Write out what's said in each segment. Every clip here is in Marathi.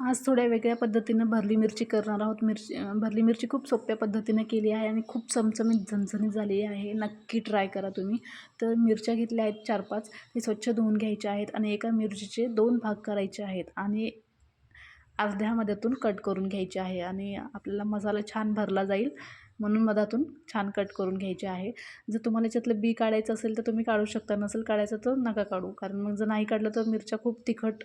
आज थोड्या वेगळ्या पद्धतीनं भरली मिरची करणार आहोत. मिरची भरली मिरची खूप सोप्या पद्धतीनं केली आहे आणि खूप चमचमीत झणझणीत झालेली आहे. नक्की ट्राय करा तुम्ही. तर मिरच्या घेतल्या आहेत चार पाच ते स्वच्छ धुवून घ्यायच्या आहेत आणि एका मिरचीचे दोन भाग करायचे आहेत आणि अर्ध्या मध्यातून कट करून घ्यायचे आहे आणि आपल्याला मसाला छान भरला जाईल म्हणून मधातून छान कट करून घ्यायचे आहे. जर तुम्हाला याच्यातलं बी काढायचं असेल तर तुम्ही काढू शकता. नसेल काढायचं तर नका काढू. कारण मग जर नाही काढलं तर मिरच्या खूप तिखट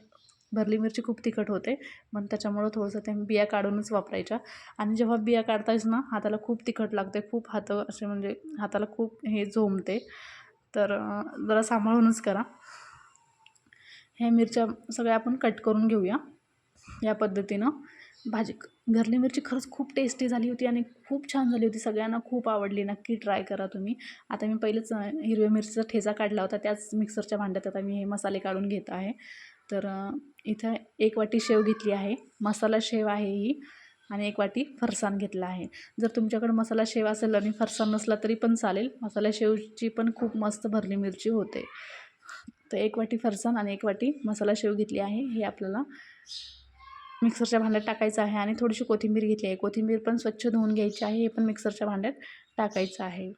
भरली मिरची खूप तिखट होते मग त्याच्यामुळं थोडंसं त्या बिया काढूनच वापरायच्या. आणि जेव्हा बिया काढतायच ना हाताला खूप तिखट लागते खूप हात असे म्हणजे हाताला खूप हे झोमते तर जरा सांभाळूनच करा. ह्या मिरच्या सगळ्या आपण कट करून घेऊया या पद्धतीनं. भाजी घरली मिरची खरंच खूप टेस्टी झाली होती आणि खूप छान झाली होती सगळ्यांना खूप आवडली. नक्की ट्राय करा तुम्ही. आता मी पहिलेच हिरव्या मिरचीचा ठेचा काढला होता त्याच मिक्सरच्या भांड्यात आता मी हे मसाले काढून घेत आहे. तर इथं एक वाटी शेव घेतली आहे. मसाला शेव आहे ही आणि एक वाटी फरसाण घेतला आहे. जर तुमच्याकडे मसाला शेव असेल आणि फरसाण नसला तरी पण चालेल. मसाला शेवची पण खूप मस्त भरली मिरची होते. तर एक वाटी फरसाण आणि एक वाटी मसाला शेव घेतली आहे. हे आपल्याला मिक्सरच्या भांड्यात टाकायचं आहे आणि थोडीशी कोथिंबीर घेतली आहे. कोथिंबीर पण स्वच्छ धुवून घ्यायची आहे. हे पण मिक्सरच्या भांड्यात टाकायचं आहे.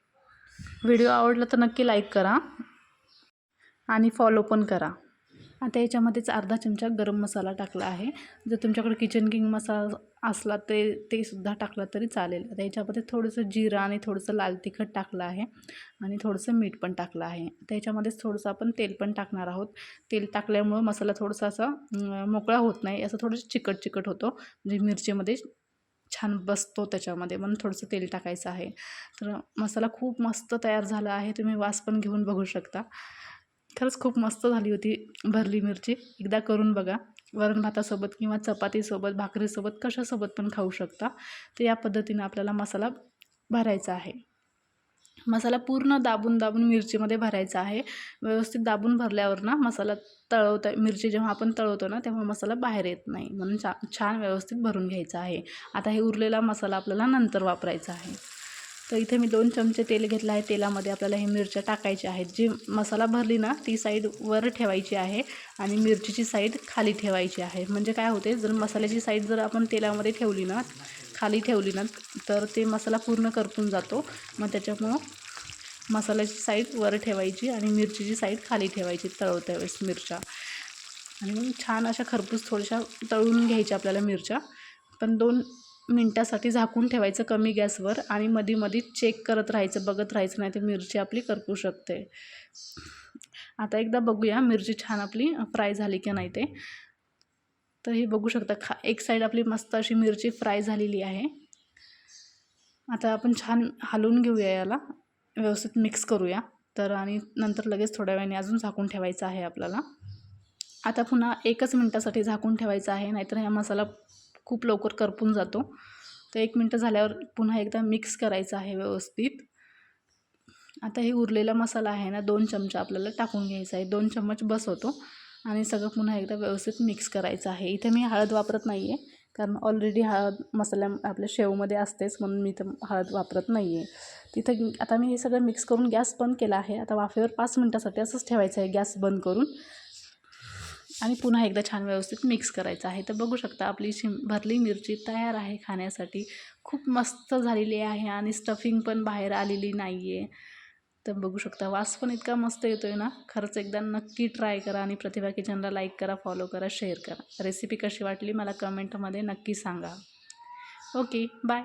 व्हिडिओ आवडला तर नक्की लाईक करा आणि फॉलो पण करा. आता याच्यामध्येच अर्धा चमचा गरम मसाला टाकला आहे. जर तुमच्याकडे किचन किंग मसाला असला ते ते सुद्धा टाकला तरी चालेल. आता याच्यामध्ये थोडंसं जिरा आणि थोडंसं लाल तिखट टाकलं आहे आणि थोडंसं मीठ पण टाकलं आहे. त्याच्यामध्येच थोडंसं आपण तेल पण टाकणार आहोत. तेल टाकल्यामुळं मसाला थोडासा असा मोकळा होत नाही. असं थोडंसं चिकट चिकट होतो. म्हणजे मिरचीमध्ये छान बसतो त्याच्यामध्ये. म्हणून थोडंसं तेल टाकायचं आहे. तर मसाला खूप मस्त तयार झाला आहे. तुम्ही वास पण घेऊन बघू शकता. खरंच खूप मस्त झाली होती भरली मिरची. एकदा करून बघा. वरण भातासोबत किंवा चपातीसोबत भाकरीसोबत कशासोबत पण खाऊ शकता. तर या पद्धतीनं आपल्याला मसाला भरायचा आहे. मसाला पूर्ण दाबून दाबून मिरचीमध्ये भरायचा आहे. व्यवस्थित दाबून भरल्यावर ना मसाला तळवता मिरची जेव्हा आपण तळवतो ना तेव्हा मसाला बाहेर येत नाही. म्हणून छा छान व्यवस्थित भरून घ्यायचा आहे. आता हे उरलेला मसाला आपल्याला नंतर वापरायचा आहे. तर इथे मी दोन चमचे तेल घेतलं आहे. तेलामध्ये आपल्याला हे मिरच्या टाकायच्या आहेत. जी मसाला भरली ना ती साईड वर ठेवायची आहे आणि मिरचीची साईड खाली ठेवायची आहे. म्हणजे काय होते जर मसाल्याची साईड जर आपण तेलामध्ये ठेवली ना खाली ठेवली ना तर ते मसाला पूर्ण करपून जातो. मग त्याच्यामुळं मसाल्याची साईड वर ठेवायची आणि मिरचीची साईड खाली ठेवायची तळवत्या वेळेस मिरच्या. आणि मग छान अशा खरपूस थोड्याशा तळून घ्यायच्या आपल्याला मिरच्या. पण दोन मिनटासाठी झाकून ठेवायचं कमी गॅसवर आणि मध्ये मध्ये चेक करत राहायचं बघत राहायचं नाही तर मिरची आपली करपू शकते. आता एकदा बघूया मिरची छान आपली फ्राय झाली की नाही ते. तर हे बघू शकता खा एक साईड आपली मस्त अशी मिरची फ्राय झालेली आहे. आता आपण छान हलवून घेऊया याला व्यवस्थित मिक्स करूया. तर आणि नंतर लगेच थोड्या वेळाने अजून झाकून ठेवायचं आहे आपल्याला. आता पुन्हा एकच मिनटासाठी झाकून ठेवायचं आहे नाहीतर हा मसाला खूप लवकर करपून जातो. तर एक मिनटं झाल्यावर पुन्हा एकदा मिक्स करायचं आहे व्यवस्थित. आता हे उरलेला मसाला आहे ना दोन चमचा आपल्याला टाकून घ्यायचा आहे. दोन चम्मच बसवतो आणि सगळं पुन्हा एकदा व्यवस्थित मिक्स करायचं आहे. इथे मी हळद वापरत नाही आहे कारण ऑलरेडी हळद मसाल्या आपल्या शेवमध्ये असतेच म्हणून मी तर हळद वापरत नाही आहे तिथं आता मी हे सगळं मिक्स करून गॅस बंद केला आहे. आता वाफेवर पाच मिनटासाठी असंच ठेवायचं आहे गॅस बंद करून. आणि पुन्हा एकदा छान व्यवस्थित मिक्स करायचं आहे. तर बघू शकता आपली शिम भरली मिरची तयार आहे खाण्यासाठी. खूप मस्त झालेली आहे आणि स्टफिंग पण बाहेर आलेली नाही आहे तर बघू शकता वास पण इतका मस्त येतो आहे ना. खरंच एकदा नक्की ट्राय करा आणि प्रतिभा किचनला लाईक करा फॉलो करा शेअर करा. रेसिपी कशी वाटली मला कमेंटमध्ये नक्की सांगा. Okay bye